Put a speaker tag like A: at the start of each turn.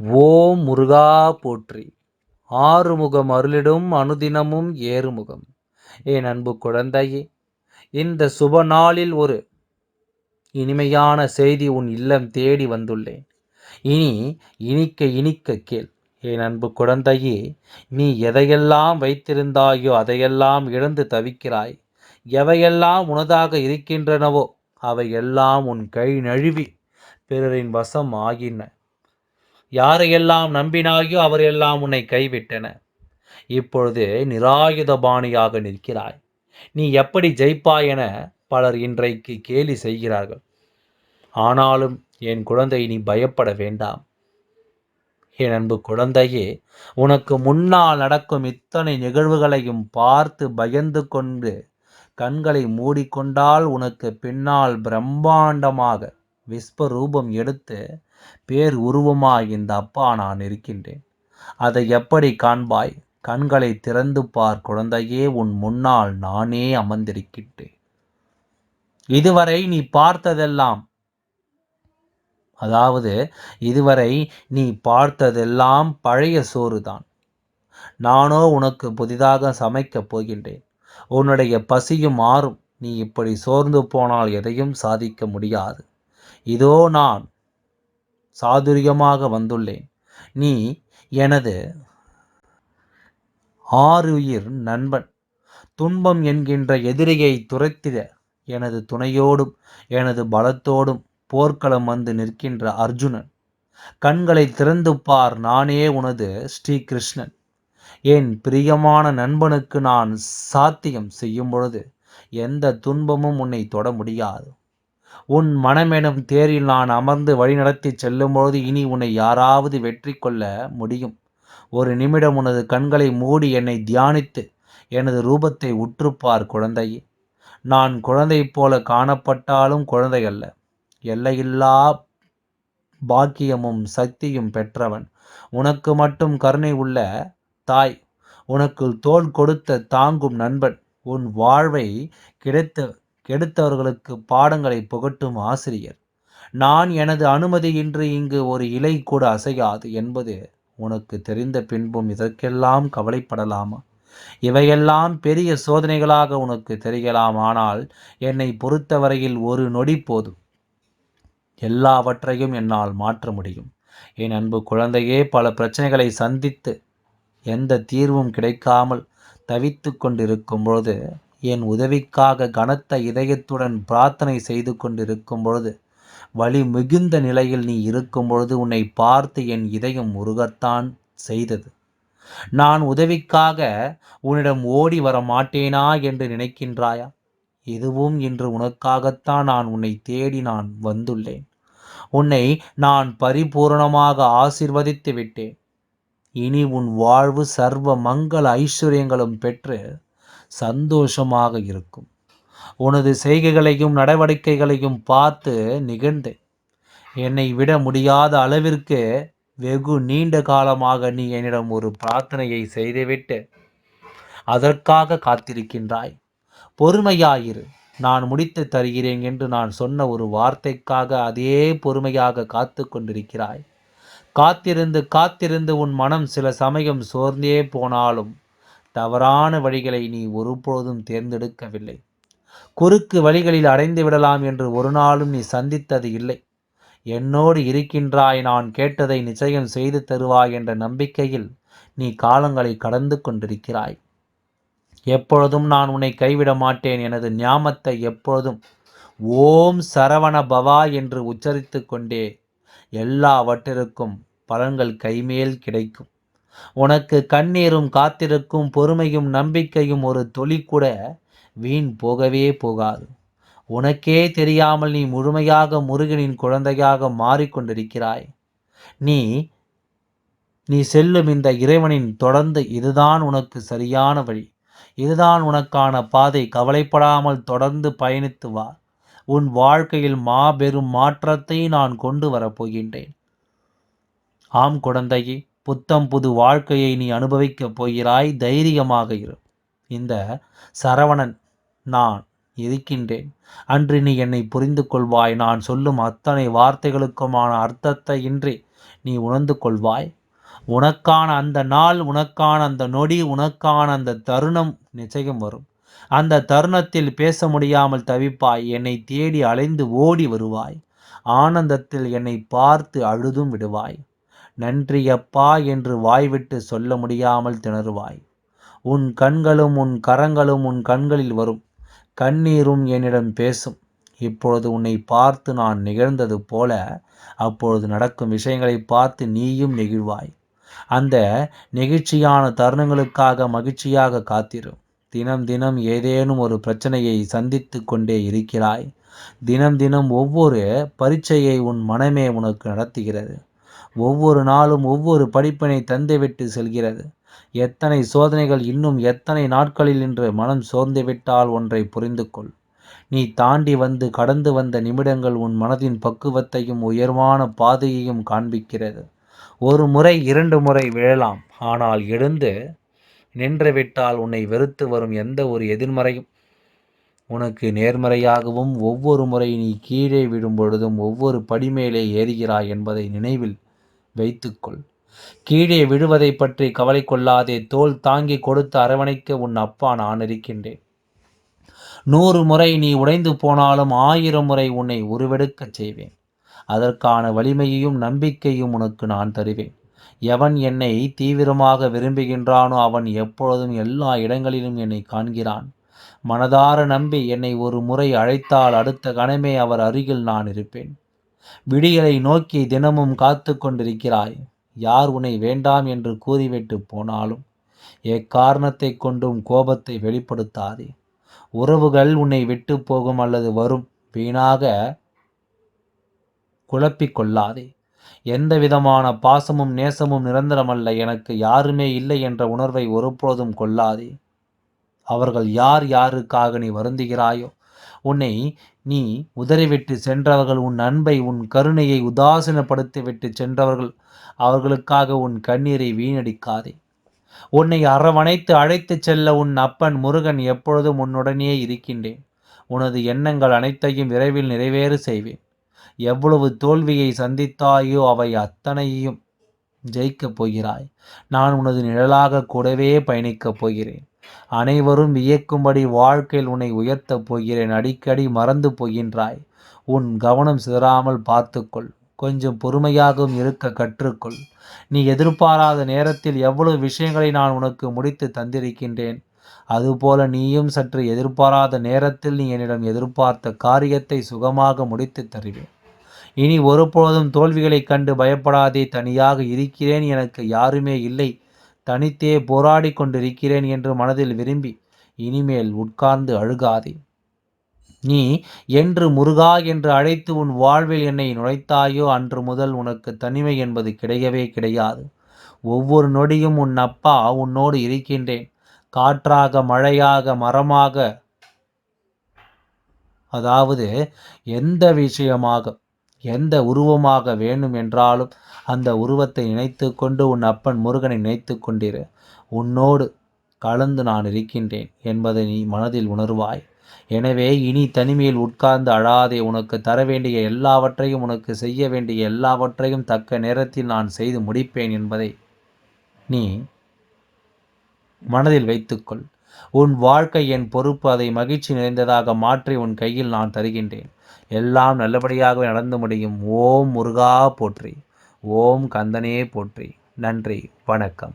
A: ஓம் முருகா போற்றி. ஆறுமுகம் அருளிடும் அனுதினமும் ஏறுமுகம். என் அன்பு குழந்தையே இந்த சுப நாளில் ஒரு இனிமையான செய்தி உன் இல்லம் தேடி வந்துள்ளேன். இனி இனிக்க இனிக்க கேள். என் அன்பு குழந்தையே நீ எதையெல்லாம் வைத்திருந்தாயோ அதையெல்லாம் இழந்து தவிக்கிறாய். எவையெல்லாம் உனதாக இருக்கின்றனவோ அவையெல்லாம் உன் கை நழுவி பிறரின் வசம் ஆகின. யாரையெல்லாம் நம்பினாயோ அவரையெல்லாம் உன்னை கைவிட்டன. இப்பொழுது நிராயுதபாணியாக நிற்கிறாய். நீ எப்படி ஜெயிப்பாய் என பலர் இன்றைக்கு கேலி செய்கிறார்கள். ஆனாலும் என் குழந்தை நீ பயப்பட வேண்டாம். என் அன்பு குழந்தையே உனக்கு முன்னால் நடக்கும் இத்தனை நிகழ்வுகளையும் பார்த்து பயந்து கொண்டு கண்களை மூடிக்கொண்டால் உனக்கு பின்னால் பிரம்மாண்டமாக விஸ்வரூபம் எடுத்து பேர் உருவமாய் இந்த அப்பா நான் இருக்கின்றேன். அதை எப்படி காண்பாய்? கண்களை திறந்து பார் குழந்தையே உன் முன்னால் நானே அமர்ந்திருக்கின்றேன். இதுவரை நீ பார்த்ததெல்லாம் அதாவது இதுவரை நீ பார்த்ததெல்லாம் பழைய சோறுதான். நானோ உனக்கு புதிதாக சமைக்கப் போகின்றேன். உன்னுடைய பசியும் மாறும் நீ இப்படி சோர்ந்து போனால் எதையும் சாதிக்க முடியாது. இதோ நான் சாதுரியமாக வந்துள்ளேன். நீ எனது ஆறுயிர் நண்பன். துன்பம் என்கின்ற எதிரியை துரைத்திட எனது துணையோடும் எனது பலத்தோடும் போர்க்களம் வந்து நிற்கின்ற அர்ஜுனன். கண்களை திறந்து பார் நானே உனது ஸ்ரீகிருஷ்ணன். என் பிரியமான நண்பனுக்கு நான் சாத்தியம் செய்யும் பொழுது எந்த துன்பமும் உன்னை தொட முடியாது. உன் மனமெனும் தேரில் நான் அமர்ந்து வழிநடத்தி செல்லும்பொழுது இனி உன்னை யாராவது வெற்றி கொள்ள முடியும். ஒரு நிமிடம் உனது கண்களை மூடி என்னை தியானித்து எனது ரூபத்தை உற்றுப்பார் குழந்தையே. நான் குழந்தை போல காணப்பட்டாலும் குழந்தை அல்ல எல்லையில்லா பாக்கியமும் சக்தியும் பெற்றவன். உனக்கு மட்டும் கருணை உள்ள தாய். உனக்கு தோல் கொடுத்த தாங்கும் நண்பன். உன் வாழ்வை கிடைத்த கெடுத்தவர்களுக்கு பாடங்களை புகட்டும் ஆசிரியர். நான் எனது அனுமதியின்றி இங்கு ஒரு இலை கூட அசையாது என்பது உனக்கு தெரிந்த பின்பும் இதற்கெல்லாம் கவலைப்படலாமா? இவையெல்லாம் பெரிய சோதனைகளாக உனக்கு தெரியலாம் ஆனால் என்னை பொறுத்தவரையில் ஒரு நொடி போதும். எல்லாவற்றையும் என்னால் மாற்ற முடியும். என் அன்பு குழந்தையே பல பிரச்சனைகளை சந்தித்து எந்த தீர்வும் கிடைக்காமல் தவித்து கொண்டிருக்கும் பொழுது என் உதவிக்காக கனத்த இதயத்துடன் பிரார்த்தனை செய்து கொண்டிருக்கும் பொழுது வழி மிகுந்த நிலையில் நீ இருக்கும் பொழுது உன்னை பார்த்து என் இதயம் உருகத்தான் செய்தது. நான் உதவிக்காக உன்னிடம் ஓடி வர மாட்டேனா என்று நினைக்கின்றாயா? இதுவும் இன்று உனக்காகத்தான் நான் உன்னை தேடி நான் வந்துள்ளேன். உன்னை நான் பரிபூரணமாக ஆசிர்வதித்து விட்டேன். இனி உன் வாழ்வு சர்வ மங்கள ஐஸ்வர்யங்களும் பெற்று சந்தோஷமாக இருக்கும். உனது செய்கைகளையும் நடவடிக்கைகளையும் பார்த்து நிகழ்ந்தேன். என்னை விட முடியாத அளவிற்கு வெகு நீண்ட காலமாக நீ என்னிடம் ஒரு பிரார்த்தனையை செய்துவிட்டு அதற்காக காத்திருக்கின்றாய். பொறுமையாயிரு. நான் முடித்து தருகிறேன் என்று நான் சொன்ன ஒரு வார்த்தைக்காக அதே பொறுமையாக காத்து கொண்டிருக்கிறாய். காத்திருந்து காத்திருந்து உன் மனம் சில சமயம் சோர்ந்தே போனாலும் தவறான வழிகளை நீ ஒருபொழுதும் தேர்ந்தெடுக்கவில்லை. குறுக்கு வழிகளில் அடைந்து விடலாம் என்று ஒரு நாளும் நீ சந்தித்தது இல்லை. என்னோடு இருக்கின்றாய் நான் கேட்டதை நிச்சயம் செய்து தருவாய் என்ற நம்பிக்கையில் நீ காலங்களை கடந்து கொண்டிருக்கிறாய். எப்பொழுதும் நான் உன்னை கைவிட மாட்டேன் எனது ஞாமத்தை எப்பொழுதும் ஓம் சரவண பவா என்று உச்சரித்து கொண்டே எல்லாவற்றிற்கும் பலன்கள் கைமேல் கிடைக்கும். உனக்கு கண்ணீரும் காத்திருக்கும் பொறுமையும் நம்பிக்கையும் ஒரு தொழி கூட வீண் போகவே போகாது. உனக்கே தெரியாமல் நீ முழுமையாக முருகனின் குழந்தையாக மாறிக்கொண்டிருக்கிறாய். நீ நீ செல்லும் இந்த இறைவனின் தொடர்ந்து இதுதான் உனக்கு சரியான வழி. இதுதான் உனக்கான பாதை. கவலைப்படாமல் தொடர்ந்து பயணித்து வா. உன் வாழ்க்கையில் மாபெரும் மாற்றத்தை நான் கொண்டு வரப்போகின்றேன். ஆம் குழந்தையே புத்தம் புது வாழ்க்கையை நீ அனுபவிக்கப் போகிறாய் தைரியமாக இரு. இந்த சரவணன் நான் இருக்கின்றேன். அன்று நீ என்னை புரிந்து கொள்வாய். நான் சொல்லும் அத்தனை வார்த்தைகளுக்குமான அர்த்தத்தை இன்றி நீ உணர்ந்து கொள்வாய். உனக்கான அந்த நாள் உனக்கான அந்த நொடி உனக்கான அந்த தருணம் நிச்சயம் வரும். அந்த தருணத்தில் பேச முடியாமல் தவிப்பாய். என்னை தேடி அலைந்து ஓடி வருவாய். ஆனந்தத்தில் என்னை பார்த்து அழுதும் விடுவாய். நன்றியப்பா என்று வாய்விட்டு சொல்ல முடியாமல் திணறுவாய். உன் கண்களும் உன் கரங்களும் உன் கண்களில் வரும். கண்ணீரும் என்னிடம் பேசும். இப்பொழுது உன்னை பார்த்து நான் நிகழ்ந்தது போல அப்பொழுது நடக்கும் விஷயங்களை பார்த்து நீயும் நெகிழ்வாய். அந்த நெகிழ்ச்சியான தருணங்களுக்காக மகிழ்ச்சியாக காத்திரும் தினம் தினம் ஏதேனும் ஒரு பிரச்சனையை சந்தித்து கொண்டே இருக்கிறாய். தினம் தினம் ஒவ்வொரு பரீட்சையை உன் மனமே உனக்கு நடத்துகிறது. ஒவ்வொரு நாளும் ஒவ்வொரு படிப்பினை தந்துவிட்டு செல்கிறது. எத்தனை சோதனைகள் இன்னும் எத்தனை நாட்களில் என்று மனம் சோர்ந்துவிட்டால் ஒன்றை புரிந்து கொள். நீ தாண்டி வந்து கடந்து வந்த நிமிடங்கள் உன் மனதின் பக்குவத்தையும் உயர்வான பாதையையும் காண்பிக்கிறது. ஒரு முறை இரண்டு முறை விழலாம். ஆனால் எழுந்து நின்றுவிட்டால் உன்னை வெறுத்து வரும் எந்த ஒரு எதிர்மறையும் உனக்கு நேர்மறையாகவும் ஒவ்வொரு முறை நீ கீழே விடும் பொழுதும் ஒவ்வொரு படிமேலே ஏறுகிறாய் என்பதை நினைவில் வைத்துக்கொள். கீழே விழுவதை பற்றி கவலை கொள்ளாதே தோல் தாங்கி கொடுத்து அரவணைக்க உன் அப்பா நான் இருக்கின்றேன். நூறு முறை நீ உடைந்து போனாலும் ஆயிரம் முறை உன்னை உருவெடுக்கச் செய்வேன். அதற்கான வலிமையையும் நம்பிக்கையும் உனக்கு நான் தருவேன். எவன் என்னை தீவிரமாக விரும்புகின்றானோ அவன் எப்பொழுதும் எல்லா இடங்களிலும் என்னை காண்கிறான். மனதார நம்பி என்னை ஒரு முறை அழைத்தால் அடுத்த கணமே அவர் அருகில் நான் இருப்பேன். விடியலை நோக்கி தினமும் காத்து கொண்டிருக்கிறாய். யார் உன்னை வேண்டாம் என்று கூறிவிட்டு போனாலும் எக்காரணத்தை கொண்டும் கோபத்தை வெளிப்படுத்தாதே. உறவுகள் உன்னை விட்டு போகும் அல்லது வரும் வீணாக குழப்பிக் கொள்ளாதே. எந்த விதமான பாசமும் நேசமும் நிரந்தரமல்ல. எனக்கு யாருமே இல்லை என்ற உணர்வை ஒருபோதும் கொள்ளாதே. அவர்கள் யார் யாருக்காக நீ வருந்துகிறாயோ உன்னை நீ உதறிவிட்டு சென்றவர்கள் உன் அன்பை உன் கருணையை உதாசீனப்படுத்திவிட்டு சென்றவர்கள் அவர்களுக்காக உன் கண்ணீரை வீணடிக்காதே. உன்னை அரவணைத்து அழைத்துச் செல்ல உன் அப்பன் முருகன் எப்பொழுதும் உன்னுடனே இருக்கின்றேன். உனது எண்ணங்கள் அனைத்தையும் விரைவில் நிறைவேறு செய்வேன். எவ்வளவு தோல்வியை சந்தித்தாயோ அவை அத்தனையும் ஜெயிக்கப் போகிறாய். நான் உனது நிழலாக கூடவே பயணிக்கப் போகிறேன். அனைவரும் வியக்கும்படி வாழ்க்கையில் உன்னை உயர்த்தப் போகிறேன். அடிக்கடி மறந்து போகின்றாய். உன் கவனம் சிதறாமல் பார்த்துக்கொள். கொஞ்சம் பொறுமையாகவும் இருக்க கற்றுக்கொள். நீ எதிர்பாராத நேரத்தில் எவ்வளவு விஷயங்களை நான் உனக்கு முடித்து தந்திருக்கின்றேன். அதுபோல நீயும் சற்று எதிர்பாராத நேரத்தில் நீ என்னிடம் எதிர்பார்த்த காரியத்தை சுகமாக முடித்து தருவேன். இனி ஒருபொழுதும் தோல்விகளைக் கண்டு பயப்படாதே. தனியாக இருக்கிறேன் எனக்கு யாருமே இல்லை. தனித்தே போராடி கொண்டிருக்கிறேன் என்று மனதில் விரும்பி இனிமேல் உட்கார்ந்து அழுகாதே. நீ என்று முருகா என்று அழைத்து உன் வாழ்வில் என்னை நுழைத்தாயோ அன்று முதல் உனக்கு தனிமை என்பது கிடையவே கிடையாது. ஒவ்வொரு நொடியும் உன் அப்பா உன்னோடு இருக்கின்றேன். காற்றாக மழையாக மரமாக. அதாவது எந்த விஷயமாக? எந்த உருவமாக வேணும் என்றாலும் அந்த உருவத்தை நினைத்து கொண்டு உன் அப்பன் முருகனை நினைத்து கொண்டிரு உன்னோடு கலந்து நான் இருக்கின்றேன் என்பதை நீ மனதில் உணர்வாய். எனவே இனி தனிமையில் உட்கார்ந்து அழாதே. உனக்கு தர வேண்டிய எல்லாவற்றையும் உனக்கு செய்ய வேண்டிய எல்லாவற்றையும் தக்க நேரத்தில் நான் செய்து முடிப்பேன் என்பதை நீ மனதில் வைத்துக்கொள். உன் வாழ்க்கை என் பொறுப்பு அதை மகிழ்ச்சி நிறைந்ததாக மாற்றி உன் கையில் நான் தருகின்றேன். எல்லாம் நல்லபடியாக நடந்து முடியும். ஓம் முருகா போற்றி. ஓம் கந்தனே போற்றி. நன்றி. வணக்கம்.